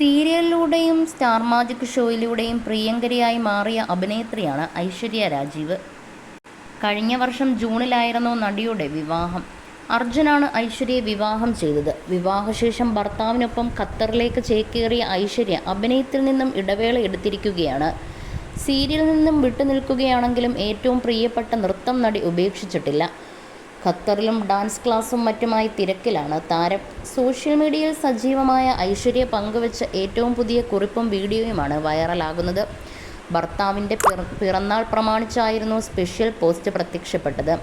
സീരിയലിലൂടെയും star magic ഷോയിലൂടെയും പ്രിയങ്കരിയായി മാറിയ അഭിനേത്രിയാണ് ഐശ്വര്യ രാജീവ്. കഴിഞ്ഞ വർഷം ജൂണിലായിരുന്നു നടിയുടെ വിവാഹം. അർജുനാണ് ഐശ്വര്യയെ വിവാഹം ചെയ്തത്. വിവാഹശേഷം ഭർത്താവിനൊപ്പം ഖത്തറിലേക്ക് ചേക്കേറിയ ഐശ്വര്യ അഭിനയത്തിൽ നിന്നും ഇടവേള എടുത്തിരിക്കുകയാണ്. സീരിയലിൽ നിന്നും വിട്ടുനിൽക്കുകയാണെങ്കിലും ഏറ്റവും പ്രിയപ്പെട്ട നൃത്തം നടി ഉപേക്ഷിച്ചിട്ടില്ല. ഖത്തറിലും ഡാൻസ് ക്ലാസും മറ്റുമായി തിരക്കിലാണ് താരം. സോഷ്യൽ മീഡിയയിൽ സജീവമായ ഐശ്വര്യ പങ്കുവച്ച ഏറ്റവും പുതിയ കുറിപ്പും വീഡിയോയുമാണ് വൈറലാകുന്നത്. ഭർത്താവിന്റെ പിറ പിറന്നാൾ പ്രമാണിച്ചായിരുന്നു സ്പെഷ്യൽ പോസ്റ്റ് പ്രത്യക്ഷപ്പെട്ടത്.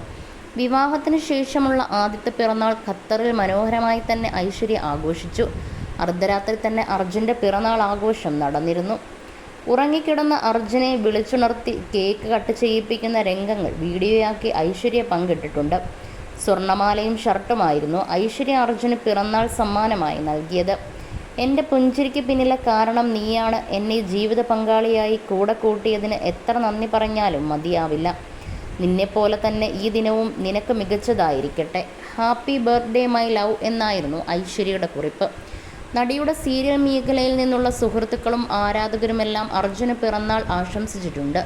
വിവാഹത്തിന് ശേഷമുള്ള ആദ്യത്തെ പിറന്നാൾ ഖത്തറിൽ മനോഹരമായി തന്നെ ഐശ്വര്യ ആഘോഷിച്ചു. അർദ്ധരാത്രി തന്നെ അർജുന്റെ പിറന്നാൾ ആഘോഷം നടന്നിരുന്നു. ഉറങ്ങിക്കിടന്ന അർജുനെ വിളിച്ചുണർത്തി കേക്ക് കട്ട് ചെയ്യിപ്പിക്കുന്ന രംഗങ്ങൾ വീഡിയോയാക്കി ഐശ്വര്യ പങ്കിട്ടിട്ടുണ്ട്. സ്വർണമാലയും ഷർട്ടുമായിരുന്നു ഐശ്വര്യ അർജുന് പിറന്നാൾ സമ്മാനമായി നൽകിയത്. എന്റെ പുഞ്ചിരിക്ക് പിന്നിലെ കാരണം നീയാണ്. എന്നെ ജീവിത പങ്കാളിയായി കൂടെ കൂട്ടിയതിന് എത്ര നന്ദി പറഞ്ഞാലും മതിയാവില്ല. നിന്നെപ്പോലെ തന്നെ ഈ ദിനവും നിനക്ക് മികച്ചതായിരിക്കട്ടെ. ഹാപ്പി ബർത്ത്ഡേ മൈ ലവ് എന്നായിരുന്നു ഐശ്വര്യയുടെ കുറിപ്പ്. നടിയുടെ സീരിയൽ മേഖലയിൽ നിന്നുള്ള സുഹൃത്തുക്കളും ആരാധകരുമെല്ലാം അർജുന പിറന്നാൾ ആശംസിച്ചിട്ടുണ്ട്.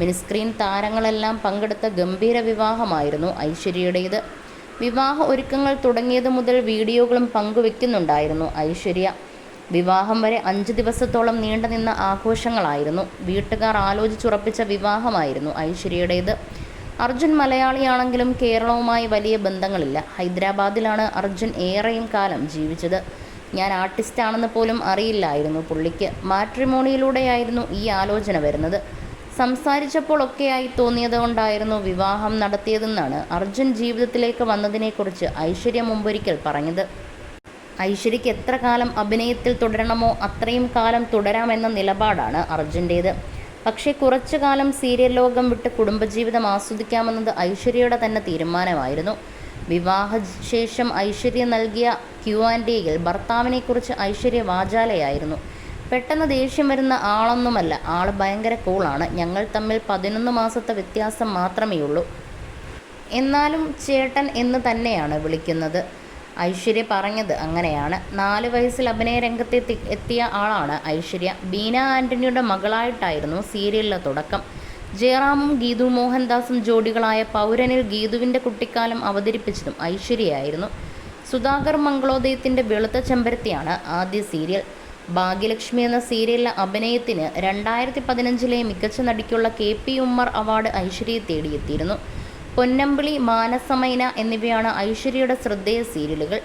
മിനിസ്ക്രീൻ താരങ്ങളെല്ലാം പങ്കെടുത്ത ഗംഭീര വിവാഹമായിരുന്നു ഐശ്വര്യയുടേത്. വിവാഹ ഒരുക്കങ്ങൾ തുടങ്ങിയത് മുതൽ വീഡിയോകളും പങ്കുവെക്കുന്നുണ്ടായിരുന്നു ഐശ്വര്യ. വിവാഹം വരെ അഞ്ച് ദിവസത്തോളം നീണ്ടുനിന്ന ആഘോഷങ്ങളായിരുന്നു. വീട്ടുകാർ ആലോചിച്ചുറപ്പിച്ച വിവാഹമായിരുന്നു ഐശ്വര്യയുടേത്. അർജുൻ മലയാളിയാണെങ്കിലും കേരളവുമായി വലിയ ബന്ധങ്ങളില്ല. ഹൈദരാബാദിലാണ് അർജുൻ ഏറെയും കാലം ജീവിച്ചത്. ഞാൻ ആർട്ടിസ്റ്റാണെന്ന് പോലും അറിയില്ലായിരുന്നു പുള്ളിക്ക്. മാട്രിമോണിയിലൂടെയായിരുന്നു ഈ ആലോചന വരുന്നത്. സംസാരിച്ചപ്പോഴൊക്കെയായി തോന്നിയത് കൊണ്ടായിരുന്നു വിവാഹം നടത്തിയതെന്നാണ് അർജുൻ ജീവിതത്തിലേക്ക് വന്നതിനെക്കുറിച്ച് ഐശ്വര്യ മുമ്പൊരിക്കൽ പറഞ്ഞത്. ഐശ്വര്യയ്ക്ക് എത്ര കാലം അഭിനയത്തിൽ തുടരണമോ അത്രയും കാലം തുടരാമെന്ന നിലപാടാണ് അർജുന്റേത്. പക്ഷേ കുറച്ചു കാലം സീരിയൽ ലോകം വിട്ട് കുടുംബജീവിതം ആസ്വദിക്കാമെന്നത് ഐശ്വര്യയുടെ തന്നെ തീരുമാനമായിരുന്നു. വിവാഹശേഷം ഐശ്വര്യ നൽകിയ ക്യു ആൻഡ് എയിൽ ഭർത്താവിനെക്കുറിച്ച് ഐശ്വര്യ വാചാലയായിരുന്നു. പെട്ടെന്ന് ദേഷ്യം വരുന്ന ആളൊന്നുമല്ല. ആൾ ഭയങ്കര കൂളാണ് ഞങ്ങൾ തമ്മിൽ പതിനൊന്ന് മാസത്തെ വ്യത്യാസം മാത്രമേ ഉള്ളൂ എന്നാലും ചേട്ടൻ എന്ന് തന്നെയാണ് വിളിക്കുന്നത്. ഐശ്വര്യ പറഞ്ഞത് അങ്ങനെയാണ്. നാല് വയസ്സിൽ അഭിനയ രംഗത്ത് എത്തി- എത്തിയ ആളാണ് ഐശ്വര്യ. ബീന ആന്റണിയുടെ മകളായിട്ടായിരുന്നു സീരിയലിലെ തുടക്കം. ജയറാമും ഗീതു മോഹൻദാസും ജോഡികളായ പൗരനിൽ ഗീതുവിന്റെ കുട്ടിക്കാലം അവതരിപ്പിച്ചതും ഐശ്വര്യയായിരുന്നു. സുധാകർ മംഗളോദയത്തിന്റെ വെളുത്ത ചെമ്പരത്തിയാണ് ആദ്യ സീരിയൽ. ഭാഗ്യലക്ഷ്മി എന്ന സീരിയലിലെ അഭിനയത്തിന് രണ്ടായിരത്തി പതിനഞ്ചിലെ മികച്ച നടിക്കുള്ള കെ പി ഉമ്മർ അവാർഡ് ഐശ്വര്യയെ തേടിയെത്തിയിരുന്നു. പൊന്നമ്പിളി മാനസമൈന എന്നിവയാണ് ഐശ്വര്യയുടെ ശ്രദ്ധേയ സീരിയലുകൾ.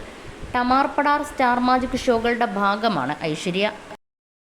ടമാർപ്പടാർ സ്റ്റാർ മാജിക് ഷോകളുടെ ഭാഗമാണ് ഐശ്വര്യ.